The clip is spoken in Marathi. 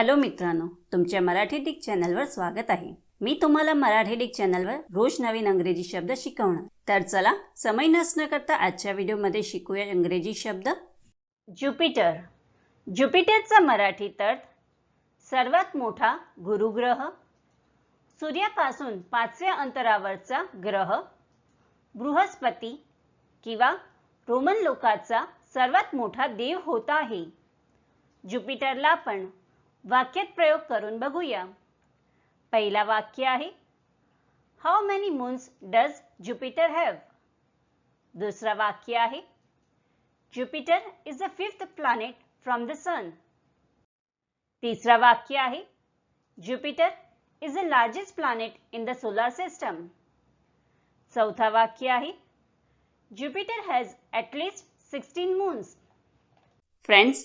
हॅलो मित्रांनो तुमच्या मराठी डिक चॅनलवर स्वागत आहे. मी तुम्हाला मराठी डिक चॅनलवर रोज नवीन अंग्रेजी शब्द शिकवणार. तर चला समय नसणं करता आजच्या व्हिडिओमध्ये शिकूया इंग्रजी शब्द. ज्युपिटर. ज्युपिटरचा मराठीत अर्थ सर्वात मोठा गुरुग्रह सूर्यापासून पाचव्या अंतरावरचा ग्रह बृहस्पती किंवा रोमन लोकाचा सर्वात मोठा देव होता आहे. ज्युपिटरला आपण वाक्यात प्रयोग करून बघूया. पहिला वाक्य आहे how many moons does Jupiter have दुसरा वाक्य आहे Jupiter is the fifth planet from the sun तिसरा वाक्य आहे Jupiter is the largest planet in the solar system चौथा वाक्य आहे Jupiter has at least sixteen moons friends